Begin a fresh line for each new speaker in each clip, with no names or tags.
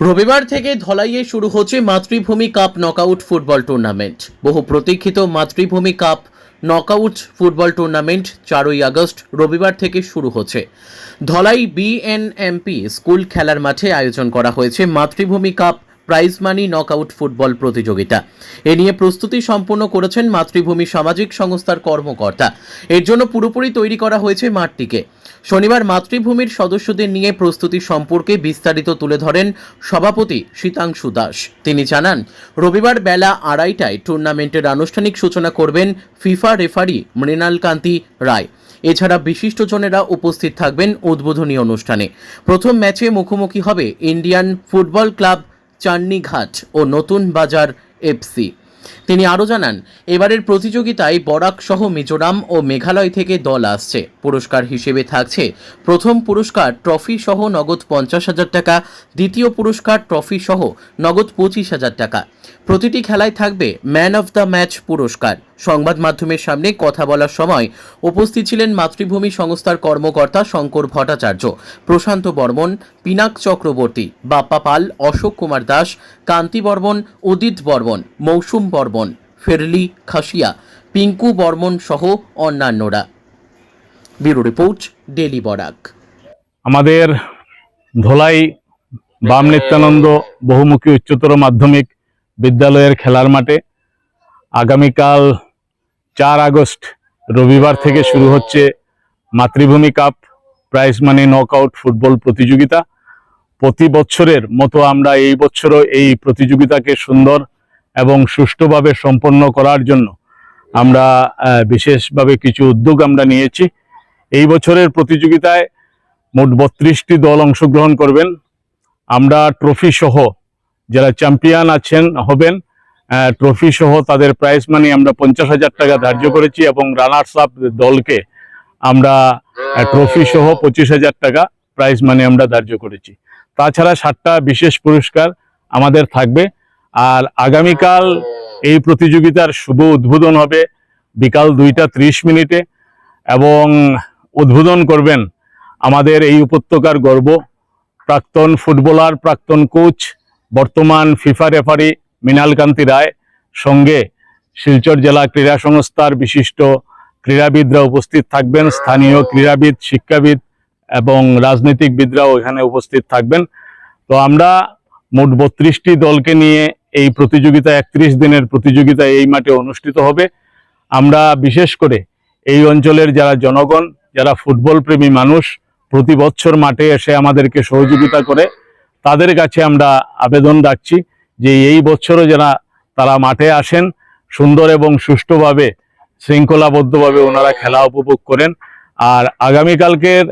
রবিবার থেকে ধলাইয়ে শুরু হচ্ছে Matribhumi cup knockout football tournament বহু প্রতীক্ষিত Matribhumi cup knockout football tournament চারই আগস্ট রবিবার থেকে শুরু হচ্ছে। ধলাই বিএনএমপি স্কুল খেলার মাঠে আয়োজন করা হয়েছে Matribhumi cup prize money knockout football প্রতিযোগিতা। এ নিয়ে প্রস্তুতি সম্পূর্ণ করেছেন মাতৃভূমি সামাজিক সংস্থার কর্মকর্তা। এর জন্য পুরোপুরি তৈরি করা হয়েছে মাঠটিকে। শনিবার মাতৃভূমির সদস্যদের নিয়ে প্রস্তুতি সম্পর্কে বিস্তারিত তুলে ধরেন সভাপতি শীতাংশু দাস। তিনি জানান, রবিবার বেলা আড়াইটায় টুর্নামেন্টের আনুষ্ঠানিক সূচনা করবেন ফিফা রেফারি মৃণাল কান্তি রায়। এছাড়া বিশিষ্টজনেরা উপস্থিত থাকবেন উদ্বোধনী অনুষ্ঠানে। প্রথম ম্যাচে মুখোমুখি হবে ইন্ডিয়ান ফুটবল ক্লাব চান্নিঘাট ও নতুন বাজার এফসি। তিনি আরও জানান, এবারের প্রতিযোগিতায় বরাক সহ মিজোরাম ও মেঘালয় থেকে দল আসছে। পুরস্কার হিসেবে থাকছে প্রথম পুরস্কার ট্রফি সহ নগদ পঞ্চাশ হাজার টাকা, দ্বিতীয় পুরস্কার ট্রফি সহ নগদ পঁচিশ হাজার টাকা। প্রতিটি খেলায় থাকবে ম্যান অফ দ্য ম্যাচ পুরস্কার। সংবাদ মাধ্যমের সামনে কথা বলার সময় উপস্থিত ছিলেন মাতৃভূমি সংস্থার কর্মকর্তা শঙ্কর ভট্টাচার্য, প্রশান্ত বর্মন, পিনাক চক্রবর্তী, বাপ্পা পাল, অশোক কুমার দাস, কান্তি বর্মন, উদিত বর্মন, মৌসুম বর্মন, ফেরলি খাসিয়া, পিঙ্কু বর্মন সহ অন্যান্যরা। Bureau report, daily Barak.
আমাদের ধলাই, বাম নিত্যানন্দ, বহুমুখী উচ্চতর মাধ্যমিক বিদ্যালয়ের খেলার মাঠে আগামীকাল চার আগস্ট রবিবার থেকে শুরু হচ্ছে Matribhumi cup prize money knockout football প্রতিযোগিতা। প্রতি বছরের মতো আমরা এই বছরও এই প্রতিযোগিতাকে সুন্দর এবং সুষ্ঠুভাবে সম্পন্ন করার জন্য আমরা বিশেষভাবে কিছু উদ্যোগ আমরা নিয়েছি। এই বছরের প্রতিযোগিতায় মোট বত্রিশটি দল অংশগ্রহণ করবেন। আমরা ট্রফি সহ যারা চ্যাম্পিয়ন আছেন, হবেন ট্রফি সহ তাদের প্রাইজ মানি আমরা পঞ্চাশ হাজার টাকা ধার্য করেছি এবং রানার্স আপ দলকে আমরা ট্রফি সহ পঁচিশ হাজার টাকা প্রাইজ মানি আমরা ধার্য করেছি। তাছাড়া সাতটা বিশেষ পুরস্কার আমাদের থাকবে। আর আগামীকাল এই প্রতিযোগিতার শুভ উদ্বোধন হবে বিকাল দুইটা ত্রিশ মিনিটে এবং উদ্বোধন করবেন আমাদের এই উপত্যকার গর্ব। প্রাক্তন ফুটবলার প্রাক্তন কোচ বর্তমান ফিফা রেফারি মৃণাল কান্তি রায় সঙ্গে শিলচর জেলা ক্রীড়া সংস্থার বিশিষ্ট ক্রীড়াবিদরা উপস্থিত থাকবেন। স্থানীয় ক্রীড়াবিদ, শিক্ষাবিদ এবং রাজনীতিকবিদরাও এখানে উপস্থিত থাকবেন। তো আমরা মোট বত্রিশটি দলকে নিয়ে এই প্রতিযোগিতা, একত্রিশ দিনের প্রতিযোগিতা এই মাঠে অনুষ্ঠিত হবে। আমরা বিশেষ করে এই অঞ্চলের যারা জনগণ, যারা ফুটবল প্রেমী মানুষ, প্রতি বছর মাঠে এসে আমাদেরকে সহযোগিতা করে তাদের কাছে আমরা আবেদন রাখছি। যে এই বছরও যারা তারা মাঠে আসেন, সুন্দর এবং সুষ্ঠুভাবে, শৃঙ্খলাবদ্ধভাবে ওনারা খেলা উপভোগ করেন। আর আগামীকালকের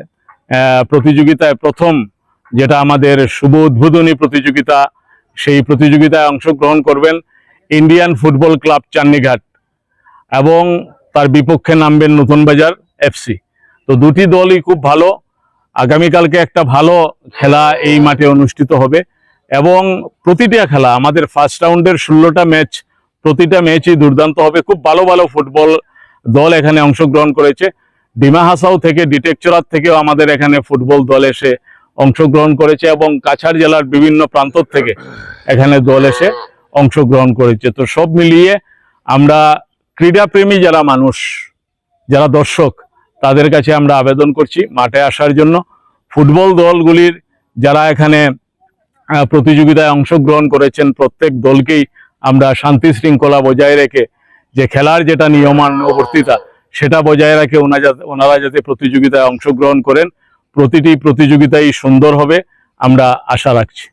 প্রতিযোগিতায় প্রথম যেটা আমাদের শুভ উদ্বোধনী প্রতিযোগিতা, সেই প্রতিযোগিতায় অংশগ্রহণ করবেন ইন্ডিয়ান ফুটবল ক্লাব চান্নিঘাট এবং তার বিপক্ষে নামবেন নতুন বাজার এফসি। তো দুটি দলই খুব ভালো। আগামীকালকে একটা ভালো খেলা এই মাঠে অনুষ্ঠিত হবে। এবং প্রতিটা খেলা, আমাদের ফার্স্ট রাউন্ডের ষোলোটা ম্যাচ প্রতিটা ম্যাচই দুর্দান্ত হবে। খুব ভালো ভালো ফুটবল দল এখানে অংশগ্রহণ করেছে। ডিমা হাসাও থেকে ডিটেকচরার থেকেও আমাদের এখানে ফুটবল দল এসে অংশগ্রহণ করেছে এবং কাছাড় জেলার বিভিন্ন প্রান্ত থেকে এখানে দল এসে অংশগ্রহণ করেছে। তো সব মিলিয়ে আমরা ক্রীড়াপ্রেমী যারা মানুষ, যারা দর্শক, তাদের কাছে আমরা আবেদন করছি মাঠে আসার জন্য। ফুটবল দলগুলির যারা এখানে প্রতিযোগিতায় অংশগ্রহণ করেছেন প্রত্যেক দলকেই আমরা শান্তি শৃঙ্খলা বজায় রেখে যে খেলার যেটা নিয়মানুবর্তিতা, সেটা বজায় রাখে ওনারা যাতে প্রতিযোগিতায় অংশগ্রহণ করেন, প্রতিটি প্রতিযোগিতাই সুন্দর হবে, আমরা আশা রাখছি।